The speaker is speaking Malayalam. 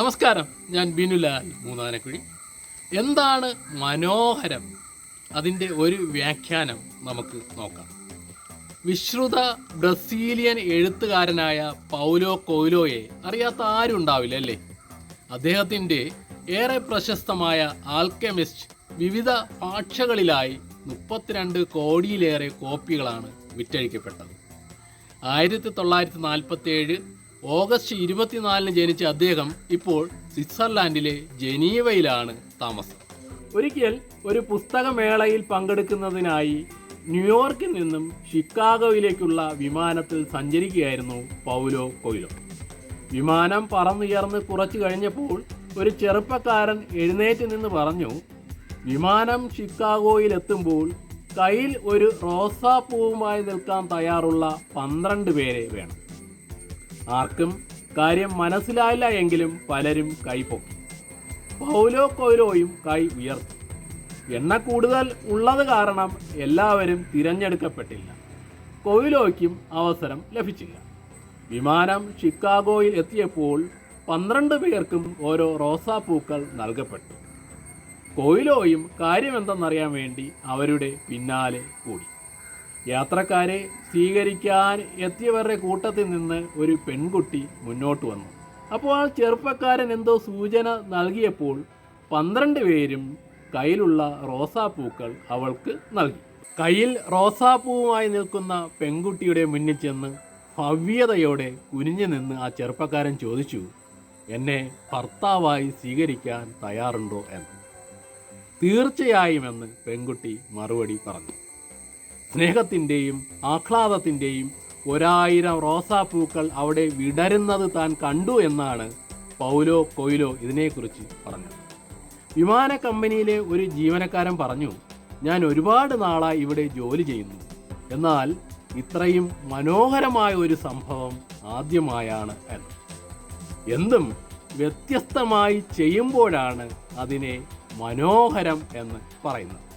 നമസ്കാരം. ഞാൻ ബിനുലാൽ മൂന്നാനക്കുഴി. എന്താണ് മനോഹരം? അതിന്റെ ഒരു വ്യാഖ്യാനം നമുക്ക് നോക്കാം. വിശ്രുത ബ്രസീലിയൻ എഴുത്തുകാരനായ പൗലോ കോയിലോയെ അറിയാത്ത ആരും ഉണ്ടാവില്ല അല്ലേ? അദ്ദേഹത്തിന്റെ ഏറെ പ്രശസ്തമായ ആൽക്കെമിസ്റ്റ് വിവിധ ഭാഷകളിലായി മുപ്പത്തിരണ്ട് കോടിയിലേറെ കോപ്പികളാണ് വിറ്റഴിക്കപ്പെട്ടത്. ആയിരത്തി തൊള്ളായിരത്തി നാൽപ്പത്തി ഏഴ് ഓഗസ്റ്റ് ഇരുപത്തിനാലിന് ജനിച്ച അദ്ദേഹം ഇപ്പോൾ സ്വിറ്റ്സർലാൻഡിലെ ജനീവയിലാണ് താമസം. ഒരിക്കൽ ഒരു പുസ്തകമേളയിൽ പങ്കെടുക്കുന്നതിനായി ന്യൂയോർക്കിൽ നിന്നും ഷിക്കാഗോയിലേക്കുള്ള വിമാനത്തിൽ സഞ്ചരിക്കുകയായിരുന്നു പൗലോ കൊയ്ലോ. വിമാനം പറന്നുയർന്ന് കുറച്ചു കഴിഞ്ഞപ്പോൾ ഒരു ചെറുപ്പക്കാരൻ എഴുന്നേറ്റ് നിന്ന് പറഞ്ഞു വിമാനം ഷിക്കാഗോയിലെത്തുമ്പോൾ കയ്യിൽ ഒരു റോസാപ്പൂവുമായി നിൽക്കാൻ തയ്യാറുള്ള പന്ത്രണ്ട് പേരെ വേണം. ആർക്കും കാര്യം മനസ്സിലായില്ല എങ്കിലും പലരും കൈപ്പൊക്കി പൗലോ കൊയ്ലോയും കൈ ഉയർത്തി. എണ്ണ കൂടുതൽ ഉള്ളത് കാരണം എല്ലാവരും തിരഞ്ഞെടുക്കപ്പെട്ടില്ല. കൊയ്ലോയ്ക്കും അവസരം ലഭിച്ചില്ല. വിമാനം ഷിക്കാഗോയിൽ എത്തിയപ്പോൾ പന്ത്രണ്ട് പേർക്കും ഓരോ റോസാപ്പൂക്കൾ നൽകപ്പെട്ടു. കൊയ്ലോയും കാര്യമെന്തെന്നറിയാൻ വേണ്ടി അവരുടെ പിന്നാലെ കൂടി. യാത്രക്കാരെ സ്വീകരിക്കാൻ എത്തിയവരുടെ കൂട്ടത്തിൽ നിന്ന് ഒരു പെൺകുട്ടി മുന്നോട്ട് വന്നു. അപ്പോൾ ആ ചെറുപ്പക്കാരൻ എന്തോ സൂചന നൽകിയപ്പോൾ പന്ത്രണ്ട് പേരും കയ്യിലുള്ള റോസാപ്പൂക്കൾ അവൾക്ക് നൽകി. കയ്യിൽ റോസാപ്പൂവുമായി നിൽക്കുന്ന പെൺകുട്ടിയുടെ മുന്നിൽ ചെന്ന് ഭവ്യതയോടെ കുനിഞ്ഞു നിന്ന് ആ ചെറുപ്പക്കാരൻ ചോദിച്ചു എന്നെ ഭർത്താവായി സ്വീകരിക്കാൻ തയ്യാറുണ്ടോ? എന്ന്. തീർച്ചയായും എന്ന് പെൺകുട്ടി മറുപടി പറഞ്ഞു. സ്നേഹത്തിന്റെയും ആഹ്ലാദത്തിന്റെയും ഒരായിരം റോസാപ്പൂക്കൾ അവിടെ വിടരുന്നത് താൻ കണ്ടു എന്നാണ് പൗലോ കൊയ്ലോ ഇതിനെക്കുറിച്ച് പറഞ്ഞത്. വിമാന കമ്പനിയിലെ ഒരു ജീവനക്കാരൻ പറഞ്ഞു ഞാൻ ഒരുപാട് നാളായി ഇവിടെ ജോലി ചെയ്യുന്നു. എന്നാൽ ഇത്രയും മനോഹരമായ ഒരു സംഭവം ആദ്യമായാണ് എന്ന്. എന്തും വ്യത്യസ്തമായി ചെയ്യുമ്പോഴാണ് അതിനെ മനോഹരം എന്ന് പറയുന്നത്.